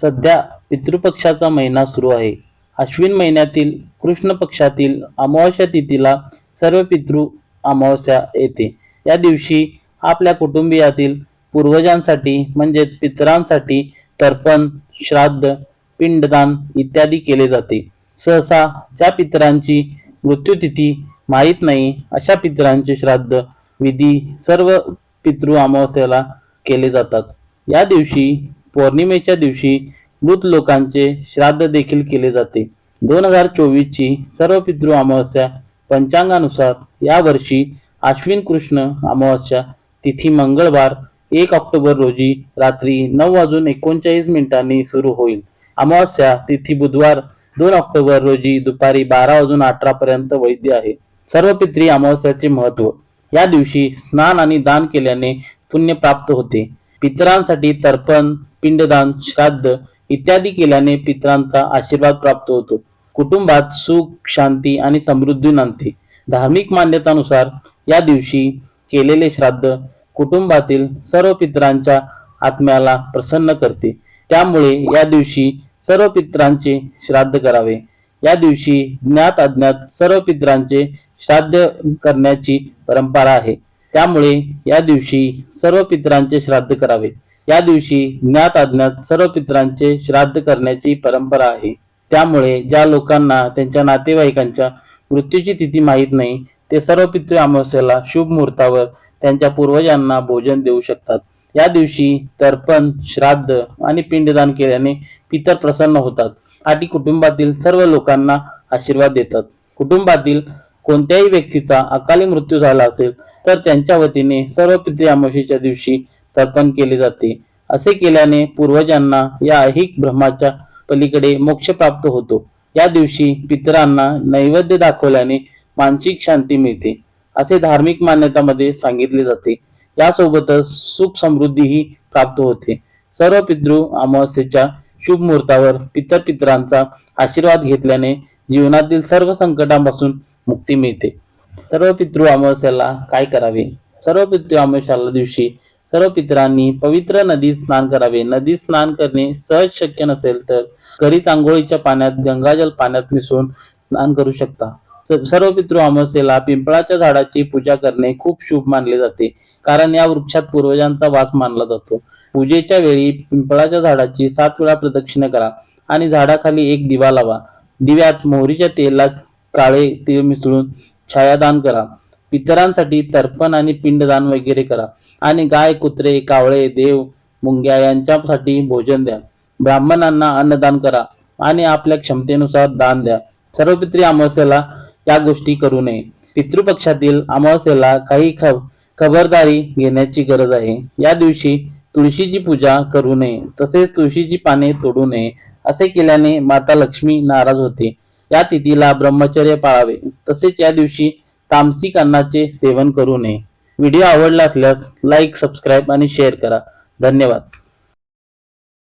सध्या पितृपक्षाचा महिना सुरू आहे. अश्विन महिन्यातील कृष्ण पक्षातील अमावस्या तिथीला सर्व पितृ अमावस्या येते. या दिवशी आपल्या कुटुंबियातील पूर्वजांसाठी म्हणजेच पितरांसाठी तर्पण श्राद्ध पिंडदान इत्यादी केले जाते. सहसा ज्या पितरांची मृत्यूतिथी माहीत नाही अशा पितरांचे श्राद्ध विधी सर्व पितृ अमावस्याला केले जातात. या दिवशी पौर्णिमेच्या दिवशी मृत लोकांचे श्राद्ध देखील केले जाते. दोन हजार चोवीस ची सर्व पितृ अमावस्या पंचांगानुसार या वर्षी अश्विन कृष्ण अमावस्या तिथी मंगळवार एक ऑक्टोबर रोजी रात्री नऊ वाजून एकोणचाळीस मिनिटांनी सुरू होईल. अमावस्या तिथी बुधवार दोन ऑक्टोबर रोजी दुपारी बारा वाजून अठरा पर्यंत वैध आहे. सर्व पित्री अमावस्याचे महत्त्व या दिवशी स्नान आणि दान केल्याने पुण्य प्राप्त होते. पितरांसाठी तर्पण पिंडदान श्राद्ध इत्यादी केल्याने पितरांचा आशीर्वाद प्राप्त होतो. कुटुंबात सुख शांती आणि समृद्धी नांदते. धार्मिक मान्यतानुसार या दिवशी केलेले श्राद्ध कुटुंबातील सर्व पितरांच्या आत्म्याला प्रसन्न करते. त्यामुळे या दिवशी सर्व पितरांचे श्राद्ध करावे. या दिवशी ज्ञात अज्ञात सर्व पितरांचे श्राद्ध करण्याची परंपरा आहे. त्यामुळे या दिवशी सर्व पितरांचे श्राद्ध करावे. या दिवशी ज्ञात अज्ञात सर्व पितरांचे श्राद्ध करण्याची परंपरा आहे. त्यामुळे ज्या लोकांना त्यांच्या नातेवाईकांच्या मृत्यूची तिथी माहीत नाही ते सर्व पितृ अमावस्येला शुभ मुहूर्तावर त्यांच्या पूर्वजांना भोजन देऊ शकतात. या दिवशी तर्पण श्राद्ध आणि पिंडदान केल्याने पितर प्रसन्न होतात आणि कुटुंबातील सर्व लोकांना आशीर्वाद देतात. कुटुंबातील कोणत्याही व्यक्तीचा अकाली मृत्यू झाला असेल तर त्यांच्या वतीने सर्व पितृ अमावस्येच्या दिवशी तर्पण केले जाते. असे केल्याने पूर्वजांना या ऐहिक भ्रमाच्या पलीकडे मोक्ष प्राप्त होतो. या दिवशी पितरांना नैवेद्य दाखवल्याने मानसिक शांती मिळते. असे धार्मिक मान्यतामध्ये सांगितले जाते. यासोबतच सुख समृद्धीही प्राप्त होते. सर्व पितृ अमावस्येच्या शुभ मुहूर्तावर पितर पितरांचा आशीर्वाद घेतल्याने जीवनातील सर्व संकटांपासून मुक्ती मिळते. सर्व पितृ अमावस्याला काय करावे? सर्व पितृ अमावस्याला दिवशी सर्व पित्रांनी पवित्र नदीत स्नान करावे. नदीत स्नान करणे सहज शक्य नसेल तर घरी आंघोळीच्या पाण्यात गंगाजल पाण्यात मिसळून स्नान करू शकता. सर्व पितृ अमावस्येला पिंपळाच्या झाडाची पूजा करणे खूप शुभ मानले जाते. कारण या वृक्षात पूर्वजांचा वास मानला जातो. पूजेच्या वेळी पिंपळाच्या झाडाची सात वेळा प्रदक्षिणा करा आणि झाडाखाली एक दिवा लावा. दिव्यात मोहरीच्या तेलात काळे तीळ मिसळून छायादान करा. पितरांसाठी तर्पण आणि पिंडदान वगैरे करा. आणि गाय कुत्रे कावळे देव मुंग्या यांच्यासाठी भोजन द्या. ब्राह्मणांना अन्नदान करा आणि आपल्या क्षमतेनुसार दान द्या. सर्व पित्री अमावस्येला या गोष्टी करू नये. पितृपक्षातील अमावस्येला काही खब खबरदारी घेण्याची गरज आहे. या दिवशी तुळशीची पूजा करू नये. तसेच तुळशीची पाने तोडू नये. असे केल्याने माता लक्ष्मी नाराज होते. या तिथीला ब्रह्मचर्य पाळावे. तसेच या दिवशी तामसिक अन्नाचे सेवन करू नये. व्हिडिओ आवडला असल्यास लाईक सबस्क्राईब आणि शेअर करा. धन्यवाद.